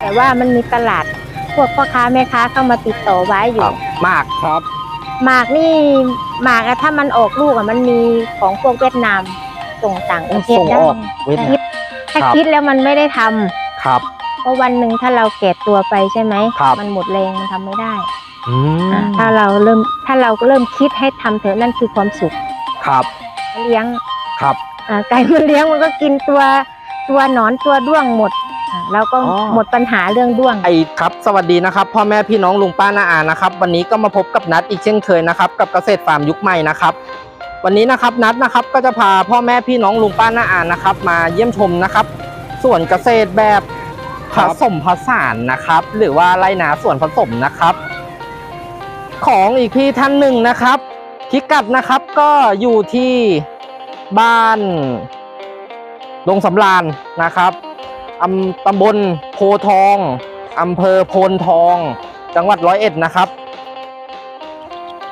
แต่ว่ามันมีตลาดพวกพ่อค้าแม่ค้าเข้ามาติดต่อไว้อคยู่รับมากครับ หมากนี่หมากอะถ้ามันออกลูกอะมันมีของพวกเวียดนามส่งต่างประเทศส่งได้ออกเวียดนามคิดถ้าครับคิดแล้วมันไม่ได้ทำครับ เพราะวันหนึ่งถ้าเราแก่ตัวไปใช่ไหมครับ มันหมดแรงมันทำไม่ได้อืมอะถ้าเราเริ่มถ้าเราเริ่มคิดให้ทำเถอะนั่นคือความสุขครับเลี้ยง ครับ อ่าไก่มันเลี้ยงมันก็กินตัวตัวหนอนตัวด้วงหมด อะเราก็อ๋อหมดปัญหาเรื่องด้วงไอครับ สวัสดีนะครับ พ่อแม่พี่น้องลุงป้าน้าอานะครับ วันนี้ก็มาพบกับนัดอีกเช่นเคยนะครับ กับเกษตรฟาร์มยุคใหม่นะครับ วันนี้นะครับนัดนะครับก็จะพาพ่อแม่พี่น้องลุงป้าน้าอานะครับ มาเยี่ยมชมนะครับ ส่วนเกษตรแบบผสมผสานนะครับ หรือว่าไรนาส่วนผสมนะครับ ของอีกพี่ท่านหนึ่งนะครับพิกัดนะครับก็อยู่ที่บ้านดงสำรานนะครับ อำตำบลโพทองอำเภอโพนทอง จังหวัดร้อยเอ็ดนะครับ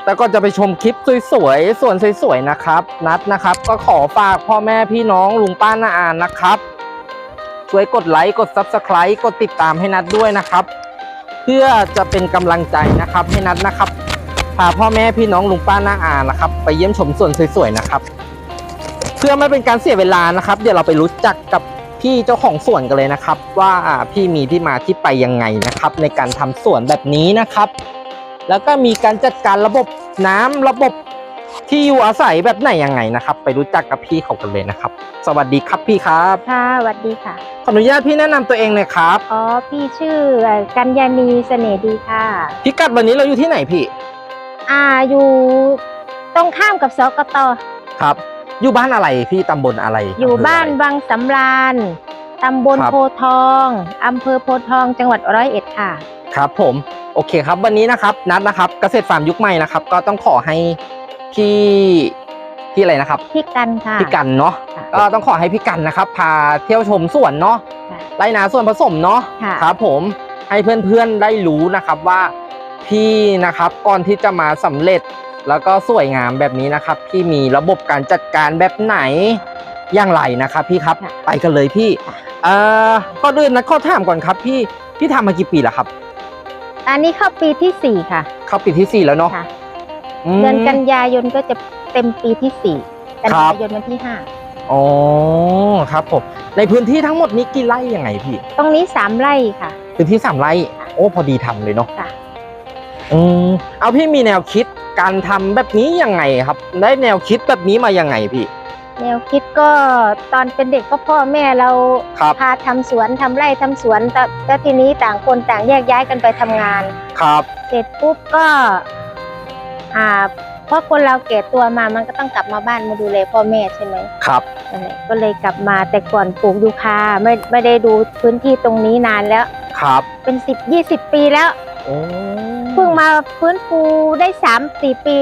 แต่ก็จะไปชมคลิปสวยๆ ส่วนสวยๆ นะครับ นัดนะครับ ก็ขอฝากพ่อแม่พี่น้องลุงป้าน้าอานนะครับ ช่วยกดไลค์ กด Subscribe กดติดตามให้นัดด้วยนะครับ เพื่อจะเป็นกำลังใจนะครับให้นัดนะครับ พาพ่อแม่พี่น้องลุงป้าน้าอานะครับ ไปเยี่ยมชมสวนสวยๆ นะครับ เพื่อไม่เป็นการเสียเวลานะครับ เดี๋ยวเราไปรู้จักกับ พี่เจ้าของสวนกันเลยนะครับ ว่าพี่มีที่มาที่ไปยังไงนะครับ ในการทำสวนแบบนี้นะครับ แล้วก็มีการจัดการระบบน้ำระบบที่อยู่อาศัยแบบไหนยังไงนะครับ ไปรู้จักกับพี่เขากันเลยนะครับ สวัสดีครับพี่ครับค่ะสวัสดีค่ะขออนุญาตพี่แนะนำตัวเองเลยครับอ๋อพี่ชื่อกัญญาณีเสน่ห์ดีค่ะพิกัดวันนี้เราอยู่ที่ไหนพี่ อ่าอยู่ตรงข้ามกับสกตครับ อยู่บ้านอะไรพี่ตำบลอะไรอยู่ำเภบ้านอะไรวังสำราญตำบลครับโพธิ์ทองอำเภอโพธิ์ทอง จังหวัดร้อยเอ็ดค่ะ ครับผมโอเคครับ วันนี้นะครับนัดนะครับเกษตรฟาร์มยุคใหม่นะครับ ก็ต้องขอให้พี่พี่อะไรนะครับพี่กันค่ะพี่กันเนาะค่ะก็ต้องขอให้พี่กันนะครับ พาเที่ยวชมสวนเนาะค่ะไรนาส่วนผสมเนาะค่ะครับผมให้เพื่อนๆได้รู้นะครับว่าพี่นะครับก่อนที่จะมาสำเร็จ แล้วก็สวยงามแบบนี้นะครับพี่มีระบบการจัดการแบบไหนอย่างไรนะครับพี่ครับไปกันเลยพี่เอ่อก็อื่นนะข้อถามก่อนครับพี่พี่ทำมากี่ปีแล้วครับ อันนี้เข้าปีที่สี่ค่ะ เข้าปีที่สี่แล้วเนาะค่ะมเดือนกันยายนก็จะเต็มปีที่สี่กันครับยายนวันที่ห้าอ๋อครับผมในพื้นที่ทั้งหมดนี้กี่ไร่ยังไงพี่ ตรงนี้สามไร่ค่ะ พื้นที่สามไร่ โอ้พอดีทำเลยเนาะค่ะอืมเอาพี่มีแนวคิด การทำแบบนี้ยังไงครับ ได้แนวคิดแบบนี้มายังไงพี่ แนวคิดก็ตอนเป็นเด็กก็พ่อแม่เราครับพาทำสวนทำไร่ทำสวนแต่แต่ทีนี้ต่างคนต่างแยกย้ายกันไปทำงาน ครับ เสร็จปุ๊บก็อ่าเพราะคนเราแก่ตัวมามันก็ต้องกลับมาบ้านมาดูแลพ่อแม่ใช่ไหมครับนั่นแหละก็เลยกลับมาแต่ก่อนปลูกยูคาไม่ไม่ได้ดูพื้นที่ตรงนี้นานแล้ว ครับ เป็นสิบยี่สิบปีแล้วโอ้เพิ่ง มาฟื้นฟูได้สามสี่ปี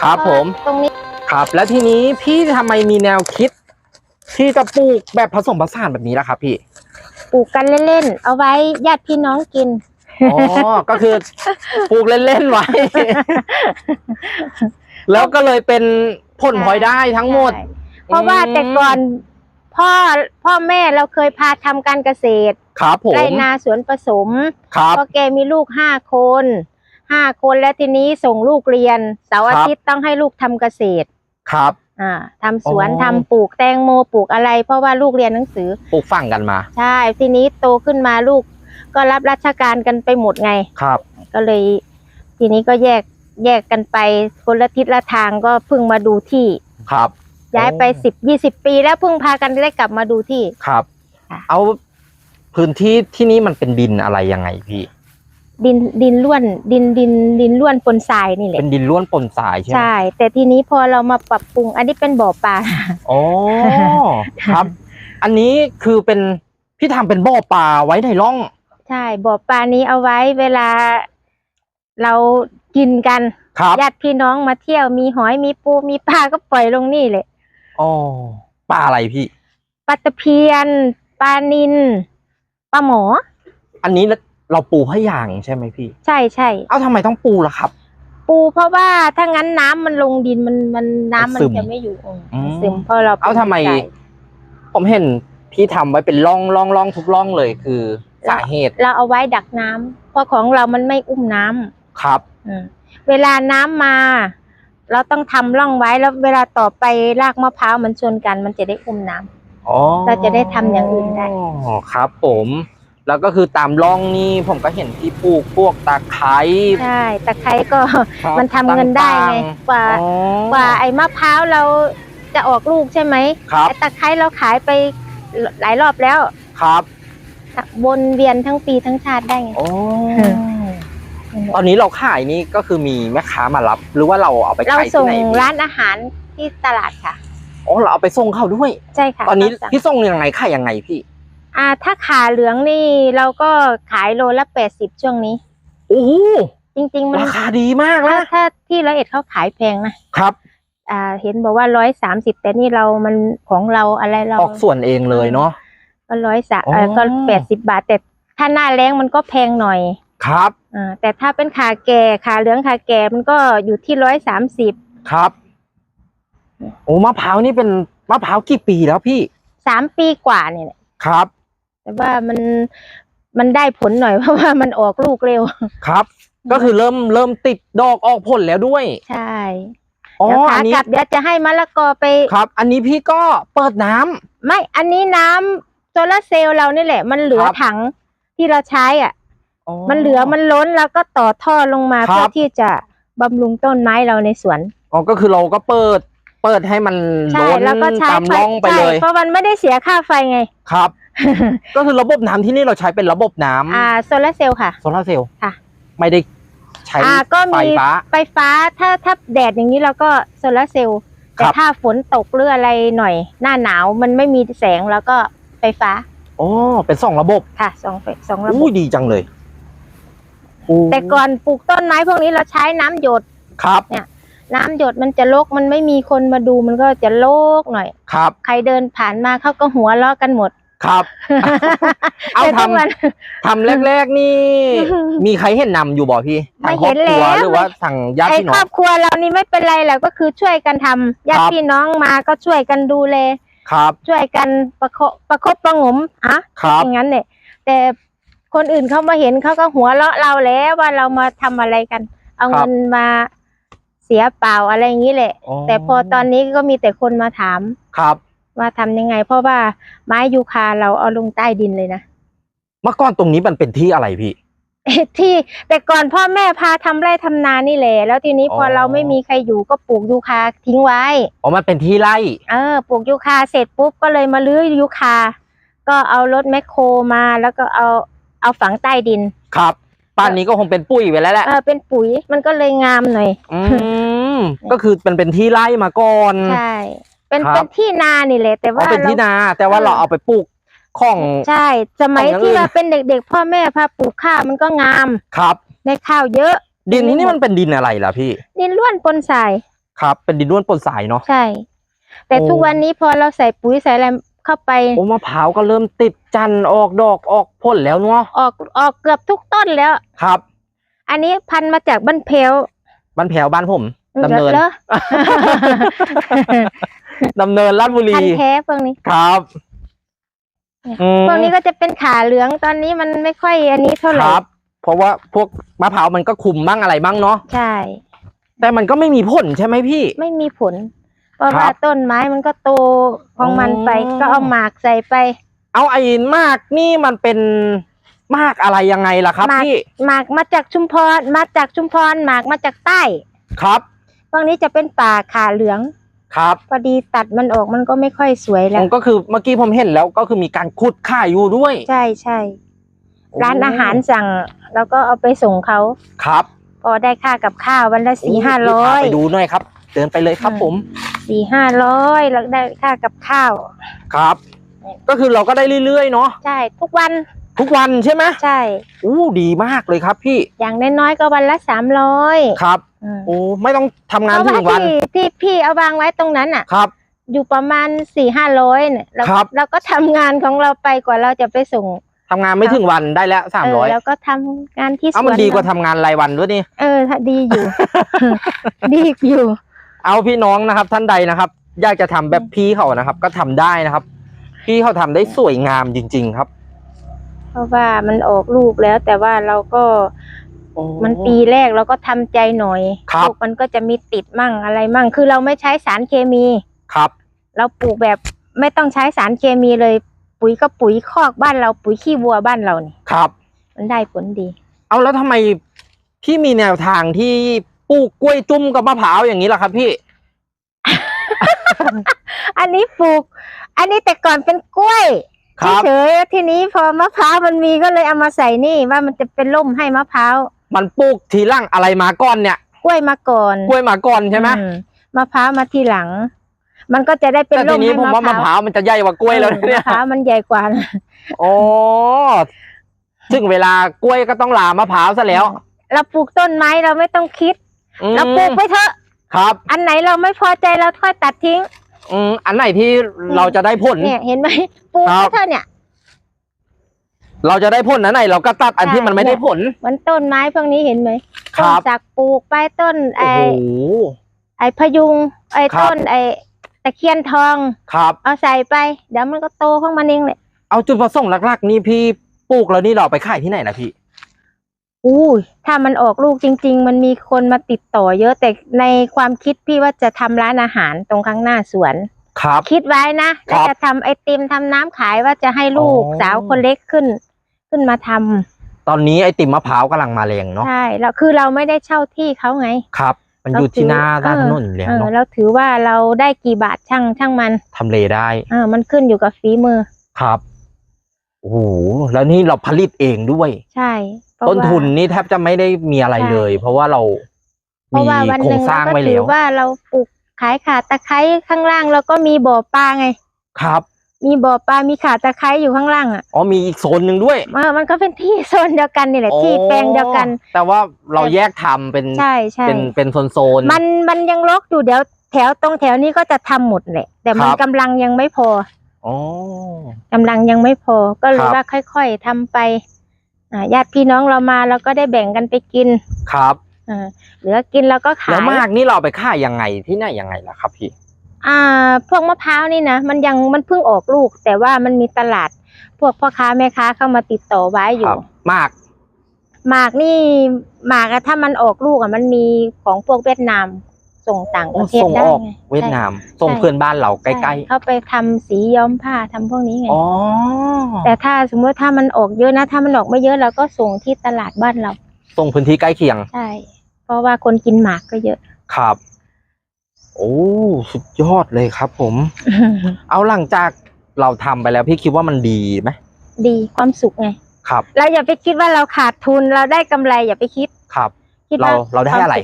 ครับผม ตรงนี้ครับ แล้วทีนี้พี่ทำไมมีแนวคิด ที่จะปลูกแบบผสมผสานแบบนี้ล่ะครับพี่ ปลูกกันเล่นๆเอาไว้ญาติพี่น้องกิน อ๋อ ก็คือปลูกเล่นๆไว้ แล้วก็เลยเป็นผลพลอยได้ทั้งหมด ใช่เพราะว่าแต่ก่อนพ่อพ่อแม่เราเคยพาทำการเกษตรครับผม ไรนาสวนผสมครับเพราะแกมีลูกห้าคน ห้าคนแล้วทีนี้ส่งลูกเรียนเสาร์อาทิตย์ต้องให้ลูกทำเกษตรครับ อ่าทำสวนอ๋อทำปลูกแตงโมปลูกอะไร เพราะว่าลูกเรียนหนังสือปลูกฝั่งกันมา ใช่ ทีนี้โตขึ้นมาลูก ก็รับราชการกันไปหมดไงครับ ก็เลย ทีนี้ก็แยกแยกกันไปคนละทิศละทางก็เพิ่งมาดูที่ครับ ย้ายไปโอ้สิบยี่สิบปีแล้วเพิ่งพากันได้กลับมาดูที่ครับค่ะเอาพื้นที่ที่นี่มันเป็นดินอะไรยังไงพี่ ดินดินล้วน ดินดินดินล้วนปนทรายนี่แหละเป็นดินล้วนปนทรายใช่ไหมใช่ แต่ทีนี้พอเรามาปรับปรุง อันนี้เป็นบ่อปลาอ๋อครับ อันนี้คือเป็นพี่ทำเป็นบ่อปลาไว้ในร่อง ใช่บ่อปลานี้เอาไว้เวลาเรากินกันครับญาติพี่น้องมาเที่ยวมีหอยมีปูมีปลาก็ปล่อยลงนี่เลยอ๋อปลาอะไรพี่ปลาตะเพียนปลานินปลาหมอ อันนี้ เราปูให้อย่างใช่ไหมพี่ ใช่ใช่เอ้าทำไมต้องปูล่ะครับ ปูเพราะว่าถ้างั้นน้ำมันลงดินมันมันน้ำมันซึมจะไม่อยู่อืมอืมซึมเพราะเราเอ้าทำไมใส่ผมเห็นพี่ทำไว้เป็นร่องร่องร่องทุกร่องเลยคือสาเหตุเราเอาไว้ดักน้ำเพราะของเรามันไม่อุ้มน้ำครับ อืมเวลาน้ำมา เราต้องทำร่องไว้แล้วเวลาต่อไปรากมะพร้าวมันชนกัน มันจะได้อุ้มน้ำ อ๋อเราจะได้ทำอย่างอื่นได้ อ๋อครับ ผม แล้วก็คือตามร่องนี่ผมก็เห็นที่ปลูกพวกตะไคร้ ใช่ตะไคร้ก็ครับมันทำเงินได้ไงต่างๆกว่าอ๋อกว่าไอ้มะพร้าวเราจะออกลูกใช่ไหมครับ ไอ้ตะไคร้เราขายไปหลายรอบแล้วครับวนเวียนทั้งปีทั้งชาติได้ไง โอ้ตอนนี้เราขายนี่ก็คือมีแม่ค้ามารับ หรือว่าเราเอาไปเราขายที่ส่งไหนพี่ร้านอาหารที่ตลาดค่ะ อ๋อเราเอาไปส่งเขาด้วย ใช่ค่ะตอนนี้เราสั่งพี่ส่งยังไงขายยังไงพี่ อ่า ถ้าขาเหลืองนี่เราก็ขายโลละแปดสิบช่วงนี้ โอ้โหจริง ๆ มันราคาดีมากถ้านะถ้าที่ร้อยเอ็ดเขาขายแพงนะครับ อ่า เห็นบอกว่าร้อยสามสิบแต่นี่เรามันของเราอะไรเราออกส่วนเองเลยเนาะก็ร้อยสามอ๋อก็แปดสิบบาท แต่ถ้าหน้าแรงมันก็แพงหน่อยครับอ่าแต่ถ้าเป็นขาแก่ขาเหลืองขาแก่มันก็อยู่ที่ร้อยสามสิบครับโอ้มะพร้าวนี่เป็นมะพร้าวกี่ปีแล้วพี่สามปีกว่าเนี่ยแหละครับ แต่ว่ามันมันได้ผลหน่อยเพราะว่ามันออกลูกเร็ว ครับ ก็คือเริ่มเริ่มติดดอกออกผลแล้วด้วย ใช่อ๋อเดี๋ยวขาอันนี้กลับเดี๋ยวจะให้มะละกอไป ครับ อันนี้พี่ก็เปิดน้ำ ไม่ อันนี้น้ำโซลาร์เซลล์เรานี่แหละ มันเหลือครับ ถังที่เราใช้อะอ๋อมันเหลือมันล้นแล้วก็ต่อท่อลงมาครับ เพื่อที่จะบำรุงต้นไม้เราในสวน อ๋อก็คือเราก็เปิด เปิดให้มันใช่ล้นแล้วก็ใช้ตามไฟร่องไปใช่เลยเพราะมันไม่ได้เสียค่าไฟไง ครับ ก็คือระบบน้ำที่นี่เราใช้เป็นระบบน้ำอ่าโซลาร์เซลล์ค่ะ โซลาร์เซลล์ค่ะ ไม่ได้ใช้อ่าก็ไฟมีฟ้า ไฟฟ้าถ้าถ้าแดดอย่างนี้เราก็โซลาร์เซลล์แต่ครับ ถ้าฝนตกหรืออะไรหน่อย หน้าหนาวมันไม่มีแสงแล้วก็ไฟฟ้าโอ้เป็นสองระบบค่ะสองไฟสองระบอุ้บยดีจังเลยโอ้แต่ก่อนปลูกต้นไม้พวกนี้เราใช้น้ำหยด ครับน้ำหยดมันจะโลกมันไม่มีคนมาดูมันก็จะโลกหน่อย ครับ ใครเดินผ่านมาเขาก็หัวเราะกันหมดครับ เอาแต่ททุกวันำทำแรกๆนี่ มีใครเห็นนำอยู่บ่พี่ไม่ทางครอบครัวเห็นแล้วหรือว่าทางญาติไอ้พี่คน้รอองบครัวเรานี่ไม่เป็นไรแหละก็คือช่วยกันทำญาคติรับพี่น้องมาก็ช่วยกันดูแลครับ ช่วยกันประคบประคบประหงมอะครับอย่างนั้นเนี่ยแต่คนอื่นเขามาเห็นเขาก็หัวเราะเราแล้วว่าเรามาทำอะไรกัน เอาเงินมา เสียเปล่าอะไรอย่างนี้แหละแต่พอตอนนี้ก็มีแต่คนมาถามครับ ว่าทำยังไง เพราะว่าไม้ยูคาเราเอาลงใต้ดินเลยนะ เมื่อก่อนตรงนี้มันเป็นที่อะไรพี่ ที่แต่ก่อนพ่อแม่พาทำไร่ทำนานี่แหละแล้วทีนี้พอออ เราไม่มีใครอยู่ก็ปลูกยูคาทิ้งไว้ อ๋อมันเป็นที่ไร่เออปลูกยูคาเสร็จปุ๊บก็เลยมาลื้อยูคา ก็เอารถแมคโครมาแล้วก็เอาเอาฝังใต้ดิน ครับ ป่านนี้ก็คงเป็นปุ้ยไปแล้วแหละเออเป็นปุ๋ยมันก็เลยงามหน่อย อืมก็คือเป็นเป็นที่ไร่มาก่อน ใช่ เป็นครับ เป็นที่นานี่แหละแต่อ๋อว่าเป็นที่เรานา แต่ว่าเออเราเอาไปปลูกของ ใช่ สมัยของอย่างที่อื่น เราเป็นเด็ก ๆ พ่อแม่พาปลูกข้าวมันก็งามครับ ได้ข้าวเยอะ ดินที่นี่มันเป็นดินอะไรล่ะพี่ดินล้วนปนทราย ครับ เป็นดินร่วนปนสายเนาะ ใช่ แต่โอ้ ทุกวันนี้พอเราใส่ปุ๋ยใส่อะไร เข้าไปโอ้มะพร้าวก็เริ่มติดจันทร์ออกดอกออกผลแล้วเนาะออกออกเกือบทุกต้นแล้ว ครับ อันนี้พันธุ์มาจากบ้านเพลบ้านแผวบ้านผมดำเนินหรอดำเนินราชบุพันรีธุ์แท้พวกนี้ครับอืมพวกนี้ก็จะเป็นขาเหลืองตอนนี้มันไม่ค่อยอันนี้เท่าไหคร่รับเพราะว่าพวกมะพร้าวมันก็คุมบ้างอะไรบ้างเนาะใช่ แต่มันก็ไม่มีผลใช่ไหมพี่ ไม่มีผลเพ ราะครับว่าต้นไม้มันก็โตของมันไปอ๋อ ก็เอาหมากใส่ไป เอาไอ้มากนี่มันเป็นมากอะไรยังไงล่ะครับมาก พี่หมากมาจากชุมพรมาจากชุมพรหมากมาจากใต้ครับพวกนี้จะเป็นป่าขาเหลืองครับพอดีตัดมันออกมันก็ไม่ค่อยสวยแล้ผวมก็คือเมื่อกี้ผมเห็นแล้วก็คือมีการขุดข่ายอยู่ด้วยใช่ใช่ร้านอาหารสั่ง แล้วก็เอาไปส่งเขาครับพอได้ค่ากับข้าววันละสี่ห้าโร้อยพไปดูหน่อยครับ เดินไปเลยครับอืม ผม สี่ห้าร้อยแล้วได้ค่ากับข้าว ครับ ก็คือเราก็ได้เรื่อยๆเนาะใช่ ทุกวันทุกวันใช่ไหมใช่อู้ดีมากเลยครับพี่ อย่างน้อยๆก็วันละสามร้อยครับโอ้ไม่ต้องทำงานเพราะถึว่างวันที่ที่พี่เอาวางไว้ตรงนั้นอะครับ อยู่ประมาณสี่ห้าร้อยเนี่ยเราครับเราก็ทำงานของเราไปกว่าเราจะไปส่งทำงานไม่ถึงวันได้แล้วสามเอร้ออยแล้วก็ทำงานที่สเอาวนมันดีกว่าเรทำงานรายวันด้วยนี่เออถ้าดีอยู่ ดีอยู่ เอาพี่น้องนะครับ ท่านใดนะครับ อยากจะทำแบบพี่เขานะครับ ก็ทำได้นะครับ พี่เขาทำได้สวยงามจริง ๆ ครับ เพราะว่ามันออกลูกแล้ว แต่ว่าเราก็โอ้มันปีแรกเราก็ทำใจหน่อยครับลูกมันก็จะมีติดมั่งอะไรมั่ง คือเราไม่ใช้สารเคมีครับ เราปลูกแบบไม่ต้องใช้สารเคมีเลย ปุ๋ยก็ปุ๋ยคอกบ้านเราปุ๋ยขี้วัวบ้านเรานี่ครับ มันได้ผลดี เอาแล้วทำไมพี่มีแนวทางที่ป ลูกกล้วยจุ้มกับมะพร้าวอย่างนี้ล่ะครับพี่ อันนี้ปลูก อันนี้แต่ก่อนเป็นกล้วยครับ เฉยๆทีนี้พอมะพร้าวมันมีก็เลยเอามาใส่นี่ว่ามันจะเป็นร่มให้มะพร้าวมันปลูกทีหล่างอะไรมาก่อนเนี่ย กล้วยมาก่อนกล้วยมาก่อนใช่ไหมอืมะพร้าวมาทีหลัง มันก็จะได้เป็นแต่ทีร่มนี้ให้ผมมะว่ามะพพร้าวร้าวมันจะใหญ่กว่ากล้วยแล้วออเนี่ย มะพร้าวมันใหญ่กว่านะโอ้ถึงเวลากล้วยก็ต้องลามะพร้าวซะแล้ว เราปลูกต้นไม้เราไม่ต้องคิด อืมเราปลูกไปเถอะ ครับอันไหนเราไม่พอใจเราค่อยตัดทิ้ง อืมอันไหนที่เราจะได้ผล เนี่ยเห็นไหมปลูกครัไปบ เถอะเนี่ย เราจะได้ผลอันไหน เราก็ตัดอันที่ใช่มันไม่ได้ผล เหมันต้นไม้พวกนี้เห็นไหมคต้นรับจากปลูกไปต้นไอโอ้โห ไอพะยุงไอครับ ต้นไอตะเคียนทอง ครับ เอาใส่ไป เดี๋ยวมันก็โตของมันเองแหละเอาจุดประสงค์หลักๆ นี่พี่ปลูกแล้วนี่เราเอาไปขายที่ไหนนะพี่ อู้ยถ้ามันออกลูกจริง ๆ มันมีคนมาติดต่อเยอะแต่ในความคิดพี่ว่าจะทำร้านอาหารตรงข้างหน้าสวน ครับ คิดไว้นะครัแล้วบจะทำไอติมทำน้ำขายว่าจะให้ลูกอ๋อสาวคนเล็กขึ้น ขึ้นมาทำตอนนี้ไอติมมะพร้าวกำลังมาแรงเนาะใช่แล้วคือเราไม่ได้เช่าที่เขาไงครับมันอยู่ที่หน้าด้านถนนอยู่แล้วเออเนาะเราถือว่าเราได้กี่บาทช่างช่างมันทำเลได้เออมันขึ้นอยู่กับฝีมือครับโอ้โหแล้วนี่เราผลิตเองด้วย ใช่เพราะ ต้นว่าทุนนี่แทบจะไม่ได้มีอะไรใช่เลย เพราะว่าเราเพราะมีว่าวันโครหนึ่งงสร้างเราก็ไว้ถืแล้อวว่าเราปลูกขายขาตะไคร้ข้างล่างแล้วก็มีบ่อปลาไง ครับ มีบ่อปลา มีขาตะไคร้อยู่ข้างล่างอะ อ๋อ มีอีกโซนหนึ่งด้วยเออมันก็เป็นที่โซนเดียวกันนี่แหละอ๋อที่แปลงเดียวกัน แต่ว่าเราแยกทำเป็นใช่ใช่เป็นเป็นโซนโซน มันมันยังรกอยู่เดี๋ยวแถวตรงแถวนี้ก็จะทำหมดแหละ แต่มันครับกำลังยังไม่พอ อ๋อกำลังยังไม่พอ ก็เลยครับว่าค่อย ๆทำไปอ่า ญาติพี่น้องเรามาเราก็ได้แบ่งกันไปกินครับอ่าเหลือกินเราก็ขาแล้วยมากนี่เราเอาไปขายยังไงที่ไหนยังไงล่ะครับพี่ อ่า พวกมะพร้าวนี่นะมันยังมันเพิ่งออกลูก แต่ว่ามันมีตลาด พวกพ่อค้าแม่ค้าเข้ามาติดต่อไว้อคยู่รับมากหมากนี่หมากอะถ้ามันออกลูกอะมันมีของพวกเวียดนาม ส่งต่างโอ้ประเทศส่งได้ออกไงเวียดนามใช่ส่งเพื่อนบ้านเราใกใช่ล้เขาไปทำสีย้อมผ้าทำพวกนี้ไงๆอ๋อแต่ถ้าสมมติถ้ามันออกเยอะนะถ้ามันออกไม่เยอะเราก็ส่งที่ตลาดบ้านเรา ส่งพื้นที่ใกล้เคียงใช่เพราะว่าคนกินหมากก็เยอะครับ โอ้สุดยอดเลยครับ ผม เอาหลังจากเราทำไปแล้วพี่คิดว่ามันดีไหมดีความสุขไงครับเราอย่าไปคิดว่าเราขาดทุนเราได้กำไรอย่าไปคิดครับคิดเราว่าเราได้อะไร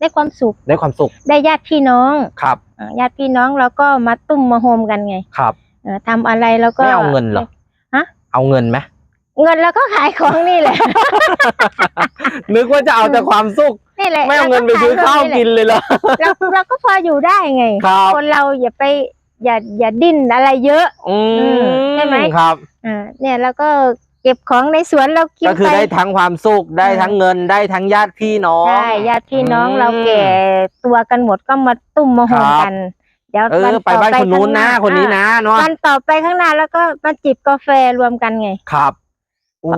ได้ความสุข ได้ความสุข ได้ญาติพี่น้องครับอ่าญาติพี่น้องเราก็มาตุ้มมาโฮมกันไงครับเออทำอะไรแล้วก็ไม่เอาเงินเหรอฮะ เอาเงินไหมเงินเราก็ขายของนี่แหละ นึกว่าจะเอาแต่ความสุขนี่แหละไม่เอาเงินไปซื้อข้าวกินเลยเหรอเราเราก็พออยู่ได้ไงครับคนเราอย่าไปอย่าอย่าดิ้นอะไรเยอะ อือืมใช่ไหมครับอ่าเนี่ยแล้วก็ เก็บของในสวนเรากินก็คือไปได้ทั้งความสุขได้ทั้งเงินได้ทั้งญาติพี่น้องใช่ญาติพี่น้องอืมเราแก่ตัวกันหมดก็มาตุ้มมาโฮมครับกันเดี๋ยวเอวัอไปบ้านคนนู้นนะข้างหาคนนี้นะเนาะวันต่อไปข้างหน้าแล้วก็มาจิบกาแฟรวมกันไงครับโอ้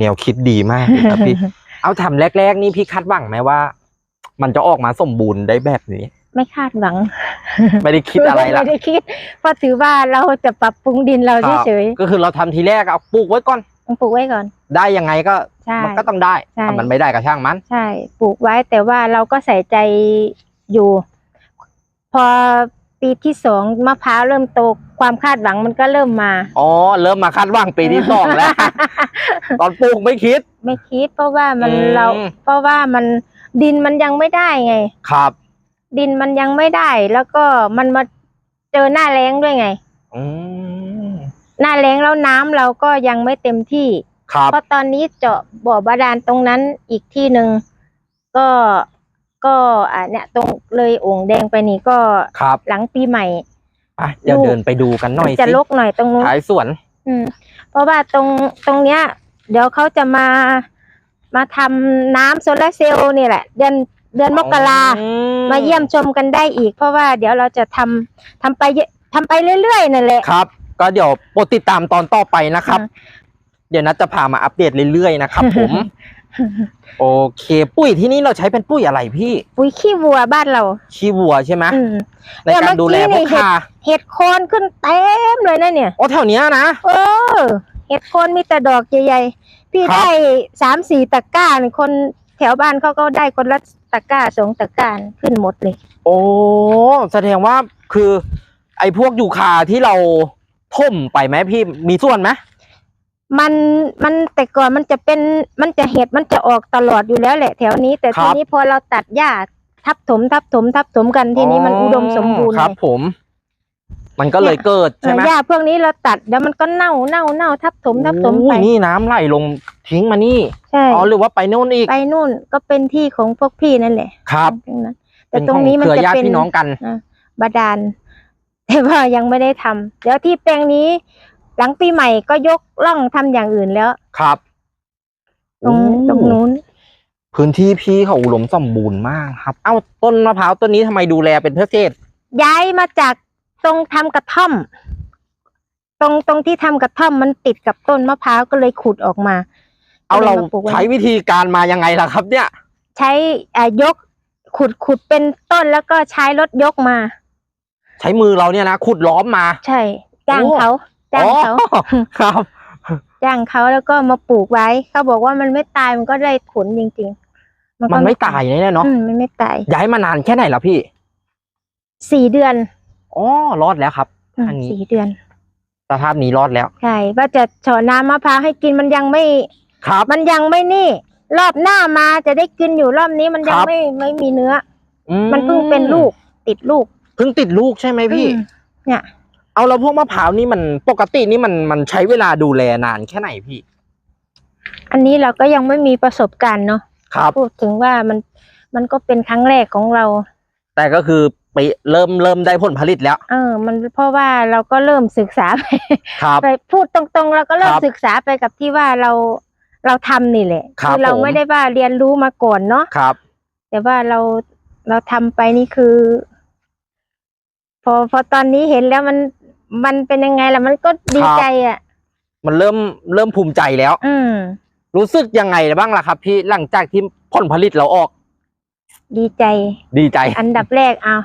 แนวคิดดีมากเลยครับพี่ เอาทำแรก ๆ นี่พี่คาดหวังไหมว่า มันจะออกมาสมบูรณ์ได้แบบนี้ ไม่คาดหวัง ไม่ได้คิดอะไรละไม่ได้คิดเพราะถือว่าเราจะปรับปรุงดินเราครับเฉยก็คือเราทำทีแรกเอาปลูกไว้ก่อนๆ ต้องปลูกไว้ก่อน ได้ยังไงก็ใช่มันก็ต้องได้ใช่ ถ้ามันไม่ได้ก็ช่างมัน ใช่ ปลูกไว้แต่ว่าเราก็ใส่ใจอยู่ พอปีที่สองมะพร้าวเริ่มโตความคาดหวังมันก็เริ่มมา อ๋อ เริ่มมาคาดหวังปีที่สองแล้ว ตอนปลูกไม่คิด ไม่คิดเพราะว่ามันอืม เรา เพราะว่ามันดินมันยังไม่ได้ไง ครับดินมันยังไม่ได้ แล้วก็มันมาเจอหน้าแล้งด้วยไง อืม หน้าแล้งแล้วน้ำเราก็ยังไม่เต็มที่ ครับ เพราะตอนนี้เจาะบ่อบาดาลตรงนั้นอีกที่หนึ่งก็ก็อ่าเนี่ยตรงเลยโอ่งแดงไปนี่ก็ครับหลังปีใหม่ไปเดี๋ยวลูก เดินไปดูกันหน่อยจะสิลกหน่อยตรงนู้น ท้ายสวน อืมเพราะว่าตรงตรงเนี้ย เดี๋ยวเขาจะมามาทำน้ำโซลาร์เซลล์นี่แหละ เดือนเดือนมกราอืมาเยี่ยมชมกันได้อีก เพราะว่าเดี๋ยวเราจะทำทำไปเยอะทำไปเรื่อยๆนั่นแหละ ครับ ก็เดี๋ยวโปรดติดตามตอนต่อไปนะครับอ่าเดี๋ยวนัดจะพามาอัปเดตเรื่อยๆนะครับผมโอเค ปุ้ยที่นี่เราใช้เป็นปุ้ยอะไรพี่ ปุ๋ยขี้วัวบ้านเรา ขี้วัวใช่ไหมอืมในการดูแลพวกข่าเห็ดโคนขึ้นเต็มเลยนะเนี่ยอ๋อแถวเนี้ยนะเออเห็ดโคนมีแต่ดอกใหญ่ๆพี่ครับได้สามสี่ตะกร้าเนี่ยคนแถวบ้านเขาก็ได้คนละตะกร้าสองตะกร้าขึ้นหมดเลย โอ้แสดงว่าคือ ไอ้พวกยูคาที่เรา ท่มไปไหมพี่มีส่วนไหมมันมันแต่ก่อนมันจะเป็นมันจะเห็ดมันจะออกตลอดอยู่แล้วแหละแถวนี้ แต่ทีนี้พอเราตัดหญ้าทับถม ทับถม ทับถมกันทีนี้มันอุดมสมบูรณ์ครับ ผม มันก็เลยเกิดใช่ไหมหญ้าพวกนี้เราตัดเดี๋ยวมันก็เน่าเน่าเน่าทับถมทับถมไปนี่น้ำไหลลงทิ้งมานี่ใช่อ๋อหรือว่าไปโน่นอีกไปนู่นก็เป็นที่ของพวกพี่นั่นแหละ ครับแต่ตรงนี้มันจะเครือญาติเป็นพี่น้องกันบาดาล แต่ว่ายังไม่ได้ทำเดี๋ยวที่แปลงนี้ หลังปีใหม่ก็ยกล่องทำอย่างอื่นแล้ว ครับ ตรงโอ้ตรงนู้น พื้นที่พี่เขาอุดมสมบูรณ์มากครับ เอ้าต้นมะพร้าวต้นนี้ทำไมดูแลเป็นพิเศษ ย้ายมาจากตรงทำกระท่อม ตรงตรงที่ทำกระท่อมมันติดกับต้นมะพร้าวก็เลยขุดออกมา เอาเราก็ลยมปลูกไว้ใช้วิธีการมายังไงล่ะครับ เนี่ย ใช้อ่ายกขุดขุดเป็นต้นแล้วก็ใช้รถยกมา ใช้มือเราเนี่ยนะขุดล้อมมา ใช่ จ้างโอ้เขาจ้างเขาอ๋อครับ จ้างเขาแล้วก็มาปลูกไว้ เขาบอกว่ามันไม่ตายมันก็ได้ผลจริงๆก็มันไม่ตายแน่ๆเนาะอืมมันไม่ตายย้ายมานานแค่ไหนแล้วพี่สี่เดือนอ๋อรอดแล้วครับอืมอันนี้สี่เดือนสภาพนี้รอดแล้วใช่ว่าจะฉอน้ำมะพร้าวให้กินมันยังไม่ครับ มันยังไม่นี่ รอบหน้ามาจะได้กินอยู่รอบนี้มันยัคงรับไม่ไม่มีเนื้ออือมันเพิ่งเป็นลูกติดลูก เพิ่งติดลูกใช่ไหมพี่อืมเนี่ย เอาแล้วพวกมะพร้าวนี่มันปกตินี่มันมันใช้เวลาดูแลนานแค่ไหนพี่ อันนี้เราก็ยังไม่มีประสบการณ์เนาะครับพูดถึงว่ามันมันก็เป็นครั้งแรกของเรา แต่ก็คือไปเริ่มเริ่มได้ผลผลิตแล้ว เออ มันเพราะว่าเราก็เริ่มศึกษาไปครับไปพูดตรงๆเราก็เริ่มครับศึกษาไปกับที่ว่าเราเราทำนี่แหละครับเราผมไม่ได้ว่าเรียนรู้มาก่อนเนาะครับ แต่ว่าเราเราทำไปนี่คือ พอพอตอนนี้เห็นแล้วมันมันเป็นยังไงล่ะมันก็ดีใจอะ มันเริ่มเริ่มภูมิใจแล้ว อืมรู้สึกยังไงบ้างล่ะครับพี่หลังจากที่ผลผลิตเราออก ดีใจ ดีใจ อันดับแรกเอา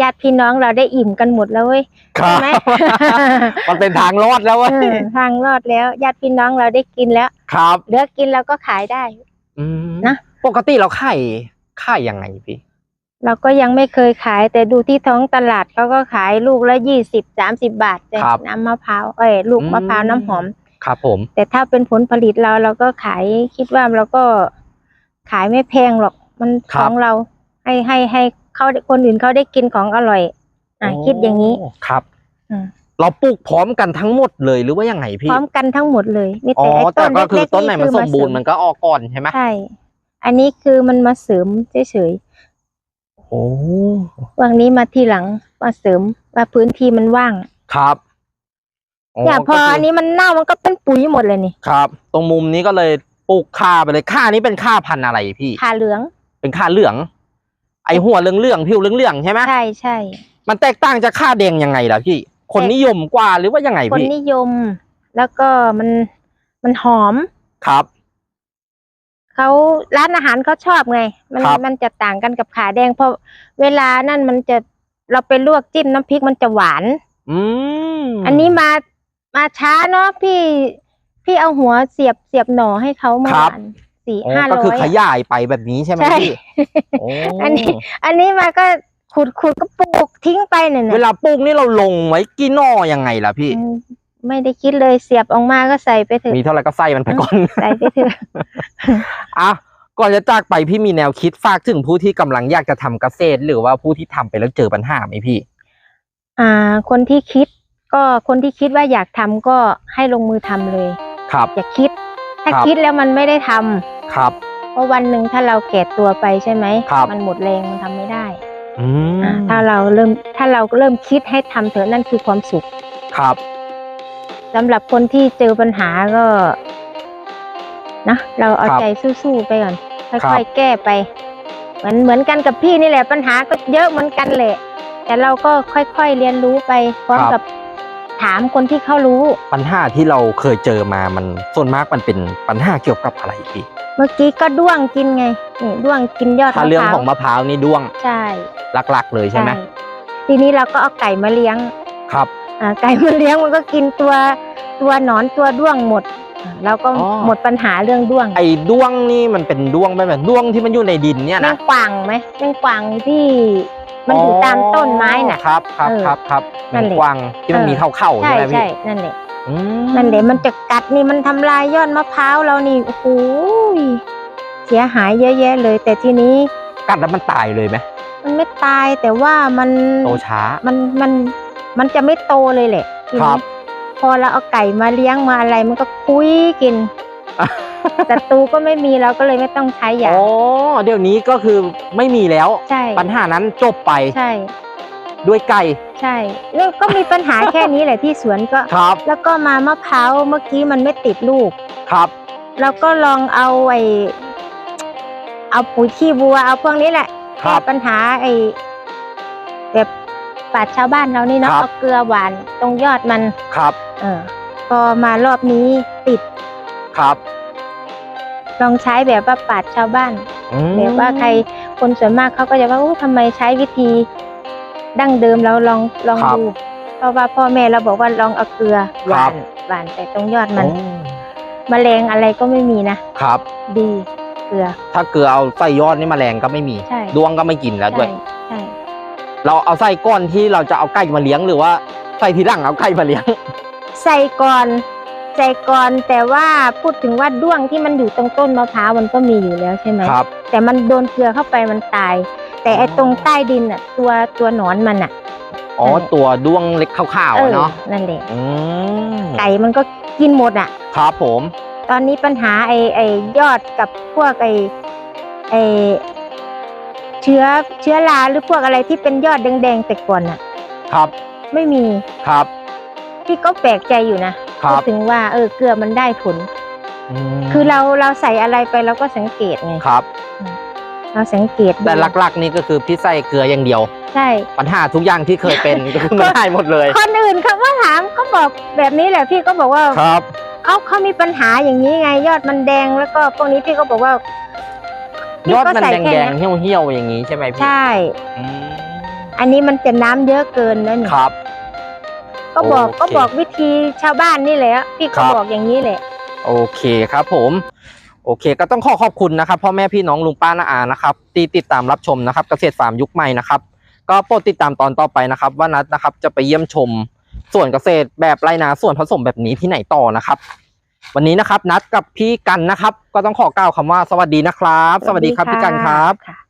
ญาติพี่น้องเราได้อิ่มกันหมดแล้วเว้ยครับใช่ไหมมันเป็นทางรอดแล้วเว้ยเออทางรอดแล้วญาติพี่น้องเราได้กินแล้ว ครับเหลือกินเราก็ขายได้อืมนะปกติเราขายขายยังไงพี่ เราก็ยังไม่เคยขาย แต่ดูที่ท้องตลาดเขาก็ขายลูกละยี่สิบสามสิบบาทเลยครับน้ำมะพร้าวเอ้ยลูกอืมมะพร้าวน้ำหอม ครับผม แต่ถ้าเป็นผลผลิตเราเราก็ขายคิดว่าเราก็ขายไม่แพงหรอก มันครัขบองเรา ให้ให้ให้เขาคนอื่นเขาได้กินของอร่อย อะคิดอย่างนี้ โครับ อืม เราปลูกพร้อมกันทั้งหมดเลยหรือว่ายังไงพพี่ร้อมกันทั้งหมดเลยมีอ๋อแต่ไอ้แต่ต้นก็คือเล็กๆต้นไหนมันคือสมบูรณ์าเมันก็ออกก่อนใช่ไหม ใช่ อันนี้คือมันมาเสริมเฉยโอ้ๆวันนี้มาทีหลังมาเสริมว่าพื้นที่มันว่าง ครับเนี่ยพอก็คือันนี้มันเน่ามันก็เป็นปุ๋ยหมดเลยนี่ ครับ ตรงมุมนี้ก็เลยปลูกข่าไปเลยข่านี้เป็นข่าพันธุ์อะไรพี่ขาเหลือง เป็นข่าเหลือง ไอหัวเหลืองๆผิวเหลืองๆใช่ไหมใช่ใช่ มันแตกต่างจากข่าแดงยังไงล่ะพี่ คนนิยมกว่าหรือว่ายังไงคนพี่นิยม แล้วก็มันมันหอม ครับ เขาร้านอาหารเขาชอบไง มันครับ มันจะต่างกันกับขาแดงเพราะเวลานั่นมันจะเราไปลวกจิ้มน้ำพริกมันจะหวาน อืมอันนี้มามาช้าเนาะพี่ พี่เอาหัวเสียบเสียบหน่อให้เขาเมื่อครับวานสี่อ๋อห้าก็ร้คืออย ขยายไปแบบนี้ใช่ไหมใช่ พี่โอ้อันนี้ อันนี้มาก็ขุดขุดก็ปลูกทิ้งไปเนี่ยเวลาปลูกนี่เราลงไว้กี่หน่อยังไงล่ะพี่ อืม ไม่ได้คิดเลยเสียบออกมาก็ใส่ไปเถอะมีเท่าไหร่ก็ใส่มันไปก่อนใส่ไปเถอะอะก่อนจะจากไปพี่มีแนวคิดฝากถึงผู้ที่กำลังอยากจะทำเกษตร หรือว่าผู้ที่ทำไปแล้วเจอปัญหาไหมพี่ อ่า คนที่คิด ก็คนที่คิดว่าอยากทำก็ให้ลงมือทำเลย ครับ อย่าคิด ถ้าครับคิดแล้วมันไม่ได้ทำครับเพราะวันหนึ่งถ้าเราแก่ตัวไปใช่ไหมครับมันหมดแรงมันทำไม่ได้อืมอ่าถ้าเราเริ่มถ้าเราเริ่มคิดให้ทำเถอะนั่นคือความสุข ครับ สำหรับคนที่เจอปัญหาก็นะเราเอาใจสู้ๆไปก่อนค่อยๆแก้ไป เหมือนเหมือนกันกับพี่นี่แหละปัญหาก็เยอะเหมือนกันแหละ แต่เราก็ค่อยๆเรียนรู้ไปพร้อมกับถามคนที่เขารู้ ปัญหาที่เราเคยเจอมามันส่วนมากมันเป็นปัญหาเกี่ยวกับอะไรพี่ เมื่อกี้ก็ด้วงกินไงนี่ด้วงกินยอดมะถ้าพเรื่องร้าของวมะพร้าวนี่ด้วงใช่หลักๆ เลยใช่ไหมทีนี้เราก็เอาไก่มาเลี้ยงครับอ่า ไก่มาเลี้ยงมันก็กินตัวตัวหนอนตัวด้วงหมดอ่าเราก็อ๋อหมดปัญหาเรื่องด้วง ไอ้ด้วงนี่มันเป็นด้วงแบบด้วงที่มันอยู่ในดินเนี่ยแมนะงกวางไหมแมงกวางที่มันอยู่ตามต้นไม้น่ะครับครับเออครับครับนั่มันนแหละกวางที่มันเออมีเข่าเข่าๆใช่ใช่ไหมพี่ใช่นั่นแหละอืนั่นแหละมันจะกัดนี่มันทำลายยอดมะพร้าวเรานี่โอ้โหเสียหายเยอะแยะเลย แต่ทีนี้กัดแล้วมันตายเลยไหมมันไม่ตายแต่ว่ามันโตช้ามันมัน มันจะไม่โตเลยแหละทีครันี้บพอเราเอาไก่มาเลี้ยงมาอะไรมันก็คุยกินศัตรูก็ไม่มีเราก็เลยไม่ต้องใช้ยาอ๋อเดี๋ยวนี้ก็คือไม่มีแล้ว ใช่ปัญหานั้นจบไปใช่ด้วยไก่ใช่แล้วก็มีปัญหาแค่นี้แหละที่สวนก็ ครับแล้วก็มามะพร้าวเมื่อกี้มันไม่ติดลูก ครับ เราก็ลองเอาไอ้เอาปุ๋ยขี้วัวเอาพวกนี้แหละครัแก้บ ปัญหาไอ้แบบ ปราดชาวบ้านเรานี่เนาะครับ เอาเกลือหวานตรงยอดมัน ครับเออพอมารอบนี้ติดครับลองใช้แบบว่าปราดชาวบ้าน อืมแบบว่าใครคนส่วนมากเขาก็จะว่าอู้ทำไมใช้วิธีดั้งเดิมเราลองลองดู เพราะว่าพ่อแม่เราบอกว่าลองเอาเกลือหวานหวานแต่ตรงยอดมันโอ้แมลงอะไรก็ไม่มีนะครับ ดีเกลือ ถ้าเกลือเอาใส่ยอดนี่แมลงก็ไม่มี ใช่ดวงก็ไม่กินแล้วด้วย ใช่ใช่ เราเอาใส่ก้อนที่เราจะเอาไก่มาเลี้ยงหรือว่าใส่ทีหลังเอาไก่มาเลี้ยง ใส่ก่อนใส่ก่อนแต่ว่าพูดถึงว่าด้วงที่มันอยู่ตรงต้นมะพร้าวมันก็มีอยู่แล้วใช่ไหมครับ แต่มันโดนเกลือเข้าไปมันตาย แต่ไอ้ตรงใต้ดินอะ ตัวตัวหนอนมันอะอ๋อนั่นแหละตัวด้วงเล็กขาวเอๆออะเนาะนั่นแหละอืมไก่มันก็กินหมดอะ ครับผม ตอนนี้ปัญหาไอ้ไอ้ยอดกับพวกไอ้ไอ้ เชื้อเชื้อราหรือพวกอะไรที่เป็นยอดแดงๆแต่ก่อนอะครับ ไม่มีครับ พี่ก็แปลกใจอยู่นะครับพูดถึงว่าเออเกลือมันได้ผล มคือเราเราใส่อะไรไปเราก็สังเกตไงครับ เราสังเกตดูแต่หลักๆนี่ก็คือพี่ใส่เกลืออย่างเดียว ใช่ ปัญหาทุกอย่างที่เคยเป็น ก็คือมันได้หมดเลยคนอื่นเขาก็ถามก็บอกแบบนี้แหละพี่ก็บอกว่าครับ เขาเขามีปัญหาอย่างนี้ไงยอดมันแดงแล้วก็พวกนี้พี่ก็บอกว่าพี่ ยอดก็มันใส่แดค่งนี้ๆเหี่ยวๆอย่างนี้ใช่ไหมพี่ใช่ อืมอันนี้มันจะน้ำเยอะเกินแล้วนี่ครับ ก็บอกโอเคก็บอกวิธีชาวบ้านนี่แหละพี่ครัก็บ บอกอย่างนี้แหละ โอเคครับผม โอเค ก็ต้องขอขอบคุณนะครับพ่อแม่พี่น้องลุงป้าน้าอานะครับที่ติดตามรับชมนะครับ เกษตรฟาร์มยุคใหม่นะครับ ก็โปรดติดตามตอนต่อไปนะครับ ว่านัดนะครับจะไปเยี่ยมชมส่วนเกษตรแบบไรนาส่วนผสมแบบนี้ที่ไหนต่อนะครับ วันนี้นะครับ นัดกับพี่กันนะครับ ก็ต้องขอกล่าวคำว่าสวัสดีนะครับ สวัสดีครับพี่กันครับ